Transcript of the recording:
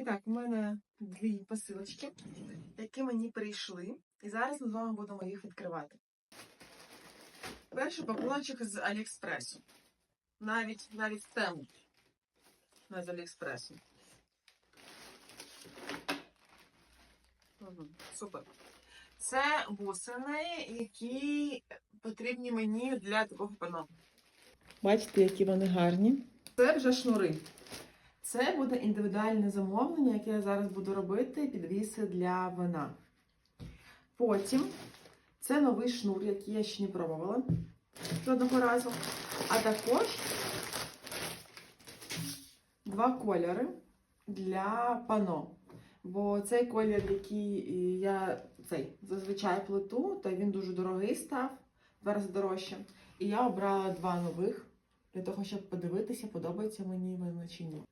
І так, у мене дві посилочки, які мені прийшли. І зараз ми з вами будемо їх відкривати. Перший пакуночок з Аліекспресу. Навіть навіть тему. Не з Аліекспресу. Мгм, Супер. Це бусини, які потрібні мені для такого пано. Бачите, які вони гарні. Це вже шнури. Це буде індивідуальне замовлення, яке я зараз буду робити, підвіси для вина. Потім це новий шнур, який я ще не пробувала жодного разу. А також два кольори для пано. Бо цей колір, який я цей зазвичай плету, то він дуже дорогий став, два рази дорожче. І я обрала два нових для того, щоб подивитися, подобається мені вони чи ні.